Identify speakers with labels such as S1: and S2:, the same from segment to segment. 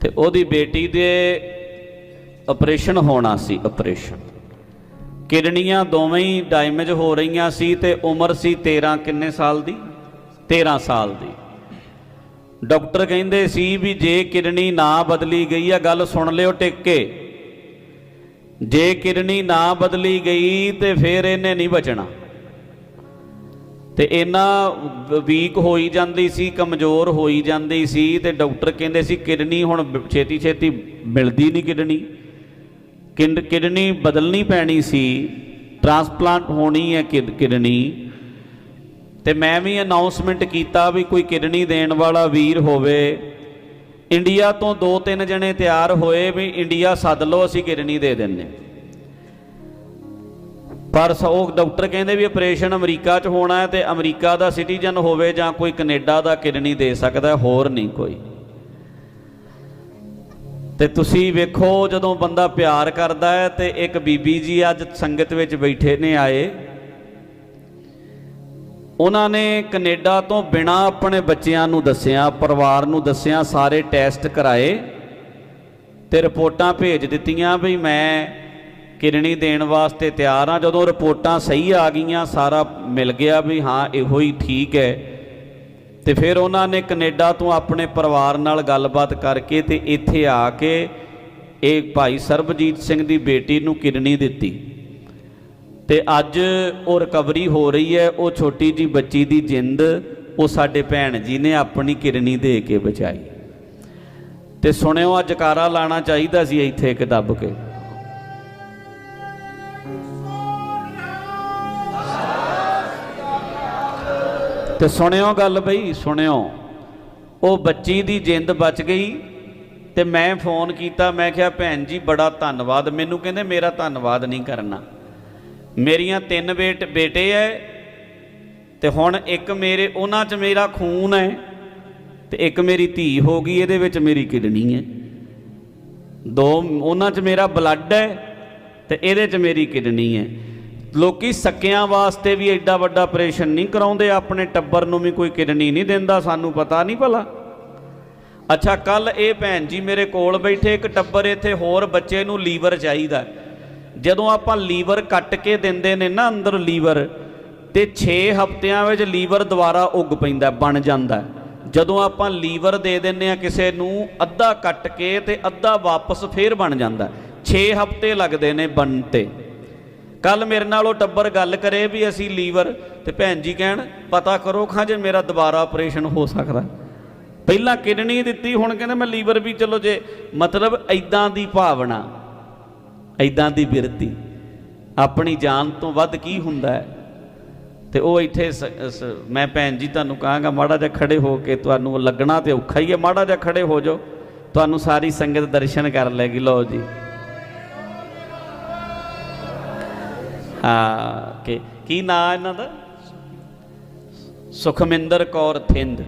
S1: ਤੇ ਉਹਦੀ ਬੇਟੀ ਦੇ ਆਪਰੇਸ਼ਨ ਹੋਣਾ ਸੀ ਆਪਰੇਸ਼ਨ ਕਿਡਨੀਆਂ ਦੋਵੇਂ ਹੀ ਡੈਮੇਜ ਹੋ ਰਹੀਆਂ ਸੀ ਤੇ ਉਮਰ ਸੀ 13 ਕਿੰਨੇ ਸਾਲ ਦੀ? 13 ਸਾਲ ਦੀ। ਡਾਕਟਰ ਕਹਿੰਦੇ ਸੀ ਵੀ ਜੇ ਕਿਡਨੀ ਨਾ ਬਦਲੀ ਗਈ ਆ ਗੱਲ ਸੁਣ ਲਿਓ ਟਿਕ। ਕੇ ਜੇ ਕਿਡਨੀ ਨਾ ਬਦਲੀ ਗਈ ਤੇ ਫਿਰ ਇਹਨੇ ਨਹੀਂ ਬਚਣਾ। ਤੇ ਇਹਨਾਂ ਵੀਕ ਹੋਈ ਜਾਂਦੀ ਸੀ, ਕਮਜ਼ੋਰ ਹੋਈ ਜਾਂਦੀ ਸੀ ਤੇ ਡਾਕਟਰ ਕਹਿੰਦੇ ਸੀ, ਕਿਡਨੀ ਹੁਣ ਛੇਤੀ ਛੇਤੀ ਮਿਲਦੀ ਨਹੀਂ ਕਿਡਨੀ। ਕਿਡਨੀ ਬਦਲਣੀ ਪੈਣੀ ਸੀ, ਟ੍ਰਾਂਸਪਲਾਂਟ ਹੋਣੀ ਹੈ ਕਿਡ- ਕਿਡਨੀ। ਤੇ ਮੈਂ ਵੀ ਅਨਾਉਂਸਮੈਂਟ ਕੀਤਾ ਵੀ ਕੋਈ ਕਿਡਨੀ ਦੇਣ ਵਾਲਾ ਵੀਰ ਹੋਵੇ। ਇੰਡੀਆ ਤੋਂ ਦੋ ਤਿੰਨ ਜਣੇ ਤਿਆਰ ਹੋਏ ਵੀ ਇੰਡੀਆ ਸੱਦ ਲਓ, ਅਸੀਂ ਕਿਡਨੀ ਦੇ ਦਿੰਨੇ ਪਰ ਸ- ਉਹ ਡਾਕਟਰ ਕਹਿੰਦੇ ਵੀ ਆਪਰੇਸ਼ਨ ਅਮਰੀਕਾ 'ਚ ਹੋਣਾ ਹੈ ਤੇ ਅਮਰੀਕਾ ਦਾ ਸਿਟੀਜ਼ਨ ਹੋਵੇ ਜਾਂ ਕੋਈ ਕੈਨੇਡਾ ਦਾ ਕਿਡਨੀ ਦੇ ਸਕਦਾ, ਹੋਰ ਨਹੀਂ ਕੋਈ। ਤੇ ਤੁਸੀਂ ਵੇਖੋ ਜਦੋਂ ਬੰਦਾ ਪਿਆਰ ਕਰਦਾ ਹੈ ਤੇ ਇੱਕ ਬੀਬੀ ਜੀ ਅੱਜ ਸੰਗਤ ਵਿੱਚ ਬੈਠੇ ਨੇ ਆਏ। ਉਹਨਾਂ ਨੇ ਕੈਨੇਡਾ ਤੋਂ ਬਿਨਾ ਆਪਣੇ ਬੱਚਿਆਂ ਨੂੰ ਦੱਸਿਆ, ਪਰਿਵਾਰ ਨੂੰ ਦੱਸਿਆ, ਸਾਰੇ ਟੈਸਟ ਕਰਾਏ ਤੇ ਰਿਪੋਰਟਾਂ ਭੇਜ ਦਿੱਤੀਆਂ ਵੀ ਮੈਂ ਕਿਡਨੀ ਦੇਣ ਵਾਸਤੇ ਤਿਆਰ ਹਾਂ ਜਦੋਂ ਰਿਪੋਰਟਾਂ ਸਹੀ ਆ ਗਈਆਂ, ਸਾਰਾ ਮਿਲ ਗਿਆ ਵੀ ਹਾਂ, ਇਹੋ ਹੀ ਠੀਕ ਹੈ। ਤੇ ਫਿਰ ਉਹਨਾਂ ਨੇ ਕੈਨੇਡਾ ਤੋਂ ਆਪਣੇ ਪਰਿਵਾਰ ਨਾਲ ਗੱਲਬਾਤ ਕਰਕੇ ਤੇ ਇੱਥੇ ਆ ਕੇ ਇਹ ਭਾਈ ਸਰਬਜੀਤ ਸਿੰਘ ਦੀ ਬੇਟੀ ਨੂੰ ਕਿਰਨੀ ਦਿੱਤੀ। ਤੇ ਅੱਜ ਉਹ ਰਿਕਵਰੀ ਹੋ ਰਹੀ ਹੈ। ਉਹ ਛੋਟੀ ਜੀ ਬੱਚੀ ਦੀ ਜਿੰਦ, ਉਹ ਸਾਡੇ ਭੈਣ ਜੀ ਨੇ ਆਪਣੀ ਕਿਰਨੀ ਦੇ ਕੇ ਬਚਾਈ। ਤੇ ਸੁਣਿਓ ਆ ਜਕਾਰਾ ਲਾਣਾ ਚਾਹੀਦਾ ਸੀ ਇੱਥੇ ਇੱਕ ਦੱਬ ਕੇ। ਤੇ ਸੁਣਿਓ ਗੱਲ ਬਈ, ਸੁਣਿਓ। ਉਹ ਬੱਚੀ ਦੀ ਜਿੰਦ ਬਚ ਗਈ ਤੇ ਮੈਂ ਫੋਨ ਕੀਤਾ, ਮੈਂ ਕਿਹਾ, ਭੈਣ ਜੀ, ਬੜਾ ਧੰਨਵਾਦ। ਮੈਨੂੰ ਕਹਿੰਦੇ, ਮੇਰਾ ਧੰਨਵਾਦ ਨਹੀਂ ਕਰਨਾ। ਮੇਰੀਆਂ ਤਿੰਨ ਬੇਟ, ਬੇਟੇ ਐ ਤੇ ਹੁਣ ਇੱਕ ਮੇਰੇ, ਉਹਨਾਂ 'ਚ ਮੇਰਾ ਖੂਨ ਹੈ ਤੇ ਇੱਕ ਮੇਰੀ ਧੀ ਹੋ ਗਈ, ਇਹਦੇ ਵਿੱਚ ਮੇਰੀ ਕਿਡਨੀ ਹੈ ਦੋ, ਉਹਨਾਂ 'ਚ ਮੇਰਾ ਬਲੱਡ ਹੈ ਤੇ ਇਹਦੇ 'ਚ ਮੇਰੀ ਕਿਡਨੀ ਹੈ। ਲੋਕੀ ਸੱਕਿਆਂ ਵਾਸਤੇ ਵੀ ਐਡਾ ਵੱਡਾ ਆਪਰੇਸ਼ਨ ਨਹੀਂ ਕਰਾਉਂਦੇ, ਆਪਣੇ ਟੱਬਰ ਨੂੰ ਵੀ ਕੋਈ ਕਿਡਨੀ ਨਹੀਂ ਦਿੰਦਾ, ਸਾਨੂੰ ਪਤਾ ਨਹੀਂ ਭਲਾ। ਅੱਛਾ, ਕੱਲ ਇਹ ਭੈਣ ਜੀ ਮੇਰੇ ਕੋਲ ਬੈਠੇ, ਇੱਕ ਟੱਬਰ ਇੱਥੇ ਹੋਰ ਬੱਚੇ ਨੂੰ ਲੀਵਰ ਚਾਹੀਦਾ। ਜਦੋਂ ਆਪਾਂ ਲੀਵਰ ਕੱਟ ਕੇ ਦਿੰਦੇ ਨੇ ਨਾ ਅੰਦਰ ਲੀਵਰ, ਤੇ 6 ਹਫ਼ਤਿਆਂ ਵਿੱਚ ਲੀਵਰ ਦੁਬਾਰਾ ਉੱਗ ਪੈਂਦਾ, ਬਣ ਜਾਂਦਾ। ਜਦੋਂ ਆਪਾਂ ਲੀਵਰ ਦੇ ਦਿੰਨੇ ਆ ਕਿਸੇ ਨੂੰ, ਅੱਧਾ ਕੱਟ ਕੇ ਤੇ ਅੱਧਾ ਵਾਪਸ ਫੇਰ ਬਣ ਜਾਂਦਾ। 6 ਹਫ਼ਤੇ ਲੱਗਦੇ ਨੇ ਬਣਨ ਤੇ। ਕੱਲ ਮੇਰੇ ਨਾਲ ਉਹ ਟੱਬਰ ਗੱਲ ਕਰੇ ਵੀ ਅਸੀਂ ਲੀਵਰ, ਤੇ ਭੈਣ ਜੀ ਕਹਿਣ, ਪਤਾ ਕਰੋ ਖਾਂ ਜੇ ਮੇਰਾ ਦੁਬਾਰਾ ਆਪਰੇਸ਼ਨ ਹੋ ਸਕਦਾ। ਪਹਿਲਾਂ ਕਿਡਨੀ ਦਿੱਤੀ, ਹੁਣ ਕਹਿੰਦੇ ਮੈਂ ਲੀਵਰ ਵੀ, ਚਲੋ ਜੇ, ਮਤਲਬ ਐਦਾਂ ਦੀ ਭਾਵਨਾ ਐਦਾਂ ਦੀ ਬਿਰਤੀ। ਆਪਣੀ ਜਾਨ ਤੋਂ ਵੱਧ ਕੀ ਹੁੰਦਾ ਹੈ? ਤੇ ਉਹ ਇੱਥੇ ਸ- ਮੈਂ ਭੈਣ ਜੀ ਤੁਹਾਨੂੰ ਕਹਾਂਗਾ, ਮਾੜਾ ਜਿਹਾ ਖੜੇ ਹੋ ਕੇ ਤੁਹਾਨੂੰ ਲੱਗਣਾ ਤੇ ਔਖਾ ਹੀ ਹੈ, ਮਾੜਾ ਜਿਹਾ ਖੜੇ ਹੋ ਜਾਓ। ਤੁਹਾਨੂੰ ਸਾਰੀ ਸੰਗਤ ਦਰਸ਼ਨ ਕਰ ਲੈਗੀ ਲਓ ਜੀ। ਹਾਂ, ਕਿ ਕੀ ਨਾਂ ਇਹਨਾਂ ਦਾ? ਸੁਖਮਿੰਦਰ ਕੌਰ ਥਿੰਦ।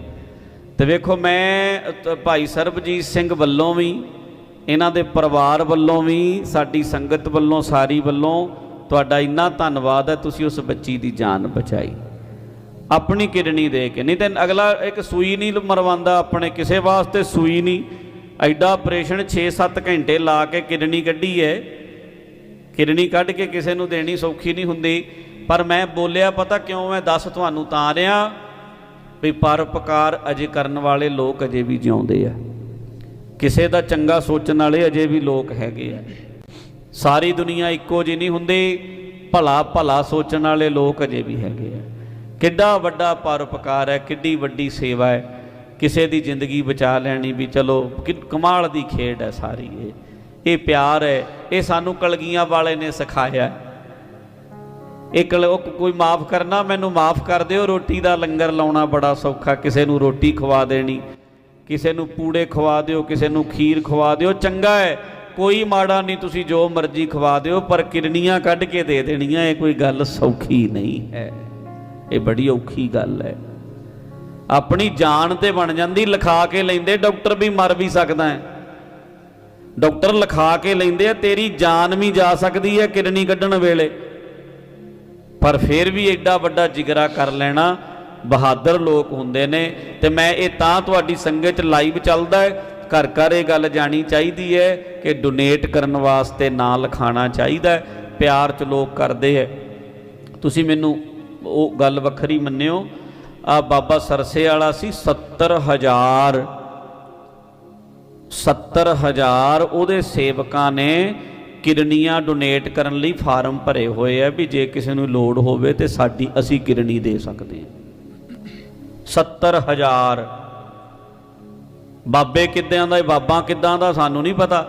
S1: ਤੇ ਵੇਖੋ ਮੈਂ ਭਾਈ ਸਰਬਜੀਤ ਸਿੰਘ ਵੱਲੋਂ ਵੀ, ਇਹਨਾਂ ਦੇ ਪਰਿਵਾਰ ਵੱਲੋਂ ਵੀ, ਸਾਡੀ ਸੰਗਤ ਵੱਲੋਂ, ਸਾਰੀ ਵੱਲੋਂ ਤੁਹਾਡਾ ਇੰਨਾ ਧੰਨਵਾਦ ਹੈ, ਤੁਸੀਂ ਉਸ ਬੱਚੀ ਦੀ ਜਾਨ ਬਚਾਈ। ਆਪਣੀ ਕਿਡਨੀ ਦੇ ਕੇ, ਨਹੀਂ ਤੇ ਅਗਲਾ ਇੱਕ ਸੂਈ ਨਹੀਂ ਮਰਵਾਉਂਦਾ, ਆਪਣੇ ਕਿਸੇ ਵਾਸਤੇ ਸੂਈ ਨਹੀਂ। ਐਡਾ ਆਪਰੇਸ਼ਨ 6-7 ਘੰਟੇ ਲਾ ਕੇ ਕਿਡਨੀ ਕੱਢੀ ਹੈ। ਕਿਡਨੀ ਕੱਢ ਕੇ ਕਿਸੇ ਨੂੰ ਦੇਣੀ ਸੌਖੀ ਨਹੀਂ ਹੁੰਦੀ। ਪਰ ਮੈਂ ਬੋਲਿਆ, ਪਤਾ ਕਿਉਂ ਮੈਂ ਦੱਸ ਤੁਹਾਨੂੰ ਤਾਂ ਰਿਹਾ ਵੀ ਪਰਉਪਕਾਰ ਅਜੇ ਕਰਨ ਵਾਲੇ ਲੋਕ ਅਜੇ ਵੀ ਜਿਉਂਦੇ ਆ। ਕਿਸੇ ਦਾ ਚੰਗਾ ਸੋਚਣ ਵਾਲੇ ਅਜੇ ਵੀ ਲੋਕ ਹੈਗੇ ਆ। ਸਾਰੀ ਦੁਨੀਆ ਇੱਕੋ ਜਿਹੀ ਨਹੀਂ ਹੁੰਦੀ, ਭਲਾ ਭਲਾ ਸੋਚਣ ਵਾਲੇ ਲੋਕ ਅਜੇ ਵੀ ਹੈਗੇ ਆ। ਕਿੱਡਾ ਵੱਡਾ ਪਰਉਪਕਾਰ ਹੈ, ਕਿੱਡੀ ਵੱਡੀ ਸੇਵਾ ਹੈ। ਕਿਸੇ ਦੀ ਜ਼ਿੰਦਗੀ ਬਚਾ ਲੈਣੀ ਵੀ ਚਲੋ, ਕਿ- ਕਮਾਲ ਦੀ ਖੇਡ ਹੈ ਸਾਰੀ ਇਹ। ਇਹ ਪਿਆਰ ਹੈ, ਇਹ ਸਾਨੂੰ ਕਲਗੀਆਂ ਵਾਲੇ ਨੇ ਸਿਖਾਇਆ ਇਹ ਕਲ, ਉਹ ਕੋਈ ਮਾਫ ਕਰਨਾ, ਮੈਨੂੰ ਮਾਫ ਕਰ ਦਿਓ, ਰੋਟੀ ਦਾ ਲੰਗਰ ਲਾਉਣਾ ਬੜਾ ਸੌਖਾ, ਕਿਸੇ ਨੂੰ ਰੋਟੀ ਖਵਾ ਦੇਣੀ, ਕਿਸੇ ਨੂੰ ਪੂੜੇ ਖਵਾ ਦਿਓ, ਕਿਸੇ ਨੂੰ ਖੀਰ ਖਵਾ ਦਿਓ, ਚੰਗਾ ਹੈ, ਕੋਈ ਮਾੜਾ ਨਹੀਂ, ਤੁਸੀਂ ਜੋ ਮਰਜ਼ੀ ਖਵਾ ਦਿਓ, ਪਰ ਕਿਰਨੀਆਂ ਕੱਢ ਕੇ ਦੇ ਦੇਣੀਆਂ, ਇਹ ਕੋਈ ਗੱਲ ਸੌਖੀ ਨਹੀਂ ਹੈ। ਇਹ ਬੜੀ ਔਖੀ ਗੱਲ ਹੈ। ਆਪਣੀ ਜਾਨ ਤੇ ਬਣ ਜਾਂਦੀ, ਲਿਖਾ ਕੇ ਲੈਂਦੇ, ਡਾਕਟਰ ਵੀ ਮਰ ਵੀ ਸਕਦਾ ਹੈ। ਡਾਕਟਰ ਲਿਖਾ ਕੇ ਲੈਂਦੇ ਆ, ਤੇਰੀ ਜਾਨ ਵੀ ਜਾ ਸਕਦੀ ਹੈ ਕਿਡਨੀ ਕੱਢਣ ਵੇਲੇ। ਪਰ ਫਿਰ ਵੀ ਐਡਾ ਵੱਡਾ ਜਿਗਰਾ ਕਰ ਲੈਣਾ, ਬਹਾਦਰ ਲੋਕ ਹੁੰਦੇ ਨੇ ਤੇ ਮੈਂ ਇਹ ਤਾਂ ਤੁਹਾਡੀ ਸੰਗਤ ਚ ਲਾਈਵ ਚੱਲਦਾ ਹੈ, ਘਰ ਘਰ ਇਹ ਗੱਲ ਜਾਣੀ ਚਾਹੀਦੀ ਹੈ ਕਿ ਡੋਨੇਟ ਕਰਨ ਵਾਸਤੇ ਨਾਂ ਲਿਖਾਣਾ ਚਾਹੀਦਾ ਹੈ, ਪਿਆਰ ਚ ਲੋਕ ਕਰਦੇ ਹੈ। ਤੁਸੀਂ ਮੈਨੂੰ ਉਹ ਗੱਲ ਵੱਖਰੀ ਮੰਨਿਓ ਆ ਬਾਬਾ ਸਰਸੇ ਵਾਲਾ ਸੀ 70000 70000 ਉਹਦੇ ਸੇਵਕਾਂ ਨੇ ਕਿਰਨੀਆਂ ਡੋਨੇਟ ਕਰਨ ਲਈ ਫਾਰਮ ਭਰੇ ਹੋਏ ਆ ਵੀ ਜੇ ਕਿਸੇ ਨੂੰ ਲੋੜ ਹੋਵੇ ਤੇ ਸਾਡੀ ਅਸੀਂ ਕਿਰਨੀ ਦੇ ਸਕਦੇ ਹਾਂ। 70000 ਬਾਬੇ ਕਿੱਦਾਂ ਦਾ, ਬਾਬਾ ਕਿੱਦਾਂ ਦਾ ਸਾਨੂੰ ਨਹੀਂ ਪਤਾ,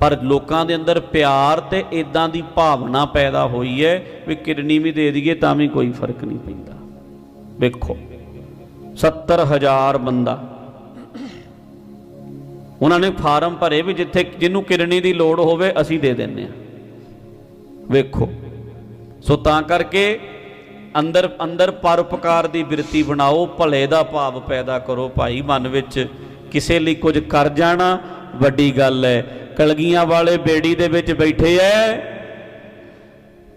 S1: ਪਰ ਲੋਕਾਂ ਦੇ ਅੰਦਰ ਪਿਆਰ ਤੇ ਇਦਾਂ ਦੀ ਭਾਵਨਾ ਪੈਦਾ ਹੋਈ ਹੈ ਵੀ ਕਿਰਨੀ ਵੀ ਦੇ ਦਈਏ ਤਾਂ ਵੀ ਕੋਈ ਫ਼ਰਕ ਨਹੀਂ ਪੈਂਦਾ। ਵੇਖੋ 70000 ਬੰਦਾ ਉਹਨਾਂ ਨੇ ਫਾਰਮ ਭਰੇ ਵੀ ਜਿੱਥੇ ਜਿਹਨੂੰ ਕਿਰਨੀ ਦੀ ਲੋੜ ਹੋਵੇ ਅਸੀਂ ਦੇ ਦਿੰਨੇ ਆ ਵੇਖੋ। ਸੋ ਤਾਂ ਕਰਕੇ ਅੰਦਰ ਅੰਦਰ ਪਰਉਪਕਾਰ ਦੀ ਬਿਰਤੀ ਬਣਾਓ, ਭਲੇ ਦਾ ਭਾਵ ਪੈਦਾ ਕਰੋ ਭਾਈ, ਮਨ ਵਿੱਚ ਕਿਸੇ ਲਈ ਕੁਝ ਕਰ ਜਾਣਾ ਵੱਡੀ ਗੱਲ ਹੈ। ਕਲਗੀਆਂ ਵਾਲੇ ਬੇੜੀ ਦੇ ਵਿੱਚ ਬੈਠੇ ਐ।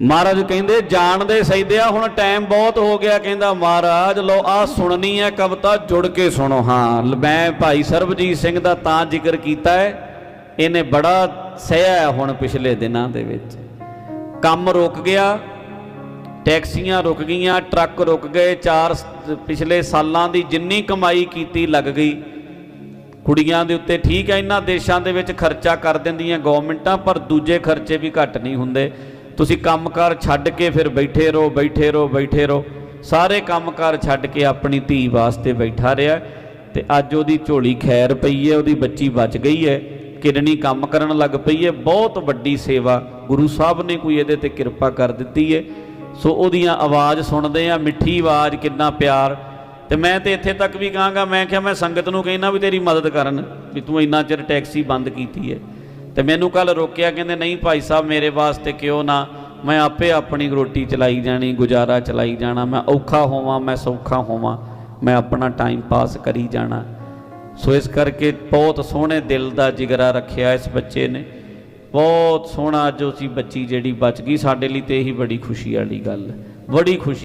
S1: ਮਹਾਰਾਜ ਕਹਿੰਦੇ, ਜਾਣਦੇ ਸੈਦਿਆ ਹੁਣ ਟਾਈਮ ਬਹੁਤ ਹੋ ਗਿਆ, ਕਹਿੰਦਾ, ਮਹਾਰਾਜ ਲੋ ਆ ਸੁਣਨੀ ਹੈ ਕਵਿਤਾ, ਜੁੜ ਕੇ ਸੁਣੋ। ਹਾਂ ਮੈਂ ਭਾਈ ਸਰਬਜੀਤ ਸਿੰਘ ਦਾ ਤਾਂ ਜ਼ਿਕਰ ਕੀਤਾ ਹੈ। ਇਹਨੇ ਬੜਾ ਸਹਿਆ ਹੁਣ ਪਿਛਲੇ ਦਿਨਾਂ ਦੇ ਵਿੱਚ। ਕੰਮ ਰੁਕ ਗਿਆ, ਟੈਕਸੀਆਂ ਰੁਕ ਗਈਆਂ, ਟਰੱਕ ਰੁਕ ਗਏ, ਚਾਰ ਪਿਛਲੇ ਸਾਲਾਂ ਦੀ ਜਿੰਨੀ ਕਮਾਈ ਕੀਤੀ ਲੱਗ ਗਈ। ਕੁੜੀਆਂ ਦੇ ਉੱਤੇ ਠੀਕ ਹੈ, ਇਹਨਾਂ ਦੇਸ਼ਾਂ ਦੇ ਵਿੱਚ ਖਰਚਾ ਕਰ ਦਿੰਦੀਆਂ ਗਵਰਨਮੈਂਟਾਂ, ਪਰ ਦੂਜੇ ਖਰਚੇ ਵੀ ਘੱਟ ਨਹੀਂ ਹੁੰਦੇ। ਤੁਸੀਂ ਕੰਮਕਾਰ ਛੱਡ ਕੇ ਫਿਰ ਬੈਠੇ ਰਹੋ ਬੈਠੇ ਰਹੋ ਬੈਠੇ ਰਹੋ। ਸਾਰੇ ਕੰਮਕਾਰ ਛੱਡ ਕੇ ਆਪਣੀ ਧੀ ਵਾਸਤੇ ਬੈਠਾ ਰਿਹਾ ਤੇ ਅੱਜ ਉਹਦੀ ਝੋਲੀ ਖੈਰ ਪਈ ਹੈ, ਉਹਦੀ ਬੱਚੀ ਬਚ ਗਈ ਹੈ, ਕਿਡਨੀ ਕੰਮ ਕਰਨ ਲੱਗ ਪਈ ਹੈ, ਬਹੁਤ ਵੱਡੀ ਸੇਵਾ ਗੁਰੂ ਸਾਹਿਬ ਨੇ ਕੋਈ ਇਹਦੇ ਤੇ ਕਿਰਪਾ ਕਰ ਦਿੱਤੀ ਹੈ। ਸੋ ਉਹਦੀਆਂ ਆਵਾਜ਼ ਸੁਣਦੇ ਆ ਮਿੱਠੀ ਆਵਾਜ਼, ਕਿੰਨਾ ਪਿਆਰ। ਤੇ ਮੈਂ ਤੇ ਇੱਥੇ ਤੱਕ ਵੀ ਕਹਾਂਗਾ ਮੈਂ ਕਿਹਾ ਮੈਂ ਸੰਗਤ ਨੂੰ ਕਹਿਣਾ ਵੀ ਤੇਰੀ ਮਦਦ ਕਰਨ, ਵੀ ਤੂੰ ਇੰਨਾ ਚਿਰ ਟੈਕਸੀ ਬੰਦ ਕੀਤੀ ਹੈ। ਤੇ ਮੈਨੂੰ ਕੱਲ ਰੋਕਿਆ, ਕਹਿੰਦੇ, ਨਹੀਂ ਭਾਈ ਸਾਹਿਬ, ਮੇਰੇ ਵਾਸਤੇ ਕਿਉਂ ਨਾ? ਮੈਂ ਆਪੇ ਆਪਣੀ ਰੋਟੀ ਚਲਾਈ ਜਾਣੀ, ਗੁਜ਼ਾਰਾ ਚਲਾਈ ਜਾਣਾ, ਮੈਂ ਔਖਾ ਹੋਵਾਂ, ਮੈਂ ਸੌਖਾ ਹੋਵਾਂ, ਮੈਂ ਆਪਣਾ ਟਾਈਮ ਪਾਸ ਕਰੀ ਜਾਣਾ। ਸੋ ਇਸ ਕਰਕੇ ਬਹੁਤ ਸੋਹਣੇ ਦਿਲ ਦਾ ਜਿਗਰਾ ਰੱਖਿਆ ਇਸ ਬੱਚੇ ਨੇ। ਬਹੁਤ ਸੋਹਣਾ ਜੋ ਸੀ ਬੱਚੀ ਜਿਹੜੀ ਬਚ ਗਈ, ਸਾਡੇ ਲਈ ਤੇ ਇਹੀ ਬੜੀ ਖੁਸ਼ੀ ਵਾਲੀ ਗੱਲ। ਹੈ ਬੜੀ ਖੁਸ਼ੀ